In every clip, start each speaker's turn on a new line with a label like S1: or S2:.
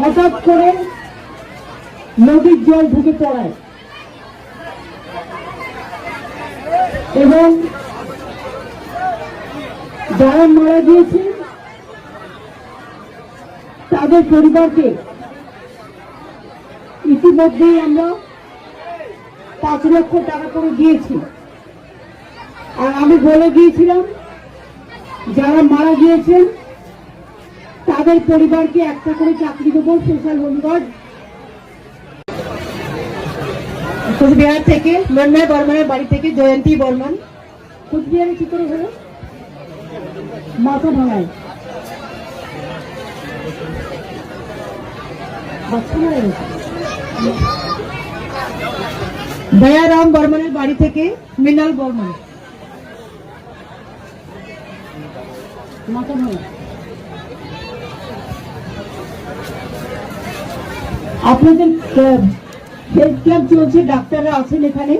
S1: হঠাৎ করে নদীর জল ঢুকে পড়ায়। এবং যারা মারা গিয়েছে, তাদের পরিবারকে ইতিমধ্যেই আমরা পাঁচ লক্ষ টাকা করে দিয়েছি। আর আমি বলে দিয়েছিলাম, যারা মারা গিয়েছেন তাদের পরিবারকে একটা করে চাকরি দেবো স্পেশাল হোমগার্ড
S2: কুচবিহার থেকে মন্ময় বর্মনের বাড়ি থেকে জয়ন্তী বর্মন।
S1: কুচবিহারে কি করে হলো? মাথা ভাঙায়।
S2: দয়ারাম বর্মনের বাড়ি থেকে মৃণাল বর্মন।
S1: মাথা ভাঙা আপনাদের হেলথ ক্যাম্প চলছে, ডাক্তাররা আছেন এখানে।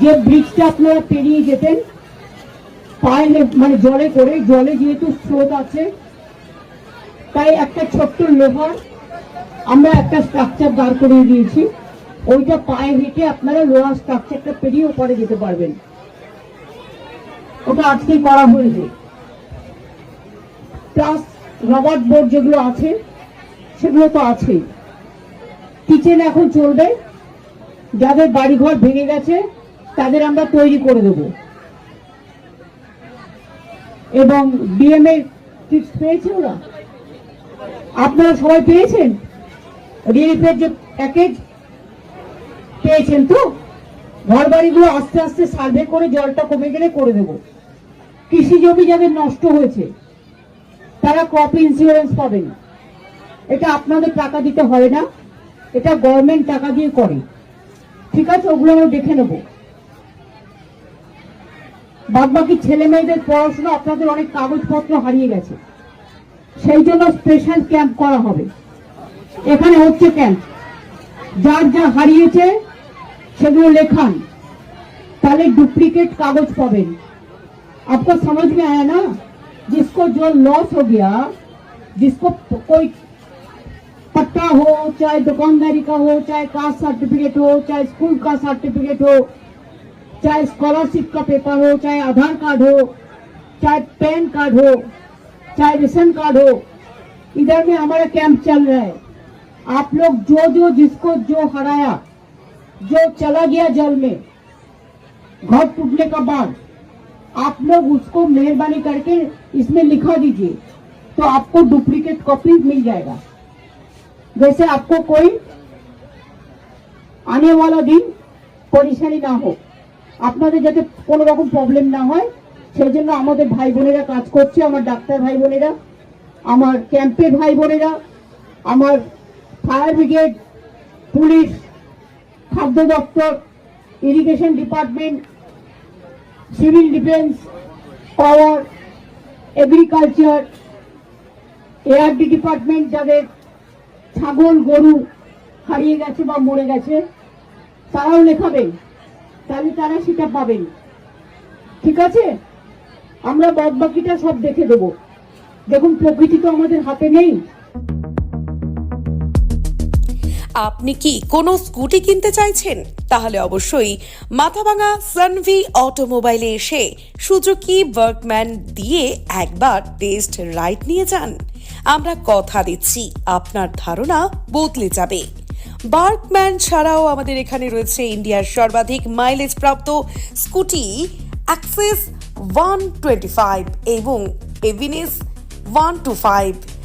S1: যে ব্রিজটা আপনারা পেরিয়ে যেতেন, পায়ে মানে জলে করে, জলে যেহেতু স্রোত আছে, তাই একটা ছোট্ট লোহার আমরা একটা স্ট্রাকচার দাঁড় করিয়ে দিয়েছি। ওইটা পায়ে হেঁটে আপনারা লোহার স্ট্রাকচারটা পেরিয়ে ওপরে যেতে পারবেন। ওটা আজকেই করা হয়েছে। প্লাস রবার্ট বোর্ড যেগুলো আছে সেগুলো তো আছেই। কিচেন এখন চলবে। যাদের বাড়িঘর ভেঙে গেছে, তাদের আমরা তৈরি করে দেব। এবং ডিএমএ কিটস পেয়েছে ওরা? আপনারা সবাই পেয়েছেন? রিলিফের যে প্যাকেজ পেয়েছেন তো? ঘর বাড়িগুলো আস্তে আস্তে সার্ভে করে জলটা কমে গেলে করে দেব। কৃষি জমি যাদের নষ্ট হয়েছে, তারা ক্রপ ইন্স্যুরেন্স পাবেন। এটা আপনাদের টাকা দিতে হয় না এটা গভর্নমেন্ট টাকা দিয়ে করে ঠিক আছে ওগুলো আমরা দেখে নেব বাদ বাকি ছেলে মেয়েদের পড়াশোনা আপনাদের অনেক কাগজপত্র হারিয়ে গেছে সেই জন্য স্পেশাল ক্যাম্প করা হবে এখানে হচ্ছে ক্যাম্প যার যা হারিয়েছে সেগুলো লেখান তাহলে डुप्लीकेट कागज पावेन आपको समझ में आया ना जिसको जो लॉस हो गया जिसको कोई पट्टा हो, चाहे दुकानदारी का हो, चाहे कास्ट सर्टिफिकेट हो, चाहे स्कूल का सर्टिफिकेट हो, चाहे स्कॉलरशिप का पेपर हो, चाहे आधार कार्ड हो, चाहे पैन कार्ड हो, चाहे रेशन कार्ड हो, इधर में हमारा कैंप चल रहा है। आप लोग जो जो जिसको जो हराया, जो चला गया जल में, घर टूटने का बाद, आप लोग उसको मेहरबानी करके इसमें लिखा दीजिए तो आपको डुप्लीकेट कॉपी मिल जाएगा। जैसे आपको कोई आने वाला दिन পরিশানি না হোক আপনাদের যাতে কোনো রকম প্রবলেম না হয় সেই জন্য আমাদের ভাই বোনেরা কাজ করছে আমার ডাক্তার ভাই বোনেরা আমার ক্যাম্পের ভাই বোনেরা আমার ফায়ার ব্রিগেড পুলিশ খাদ্য দপ্তর irrigation department civil defence power agriculture ARD department যাদের ছাগল, গরু হারিয়ে গেছে বা মরে গেছে, তারাও লেখাবেন। তাহলে তারা সেটা পাবেন। ঠিক আছে? আমরা বাদ বাকিটা সব দেখে দেবো। দেখুন, প্রকৃতি তো আমাদের হাতে নেই।
S3: আপনি কি কোনো স্কুটি কিনতে চাইছেন? তাহলে অবশ্যই মাথাভাঙা সানভি অটোমোবাইলে এসে সুজুকি ওয়ার্কম্যান দিয়ে একবার টেস্ট রাইড নিয়ে যান। আমরা কথা দিচ্ছি। আপনার ধারণা বদলে যাবে। বার্কম্যান ছাড়াও আমাদের এখানে রয়েছে ইন্ডিয়ার সর্বাধিক মাইলেজ প্রাপ্ত scooty access one twenty five এবং Avenis one two five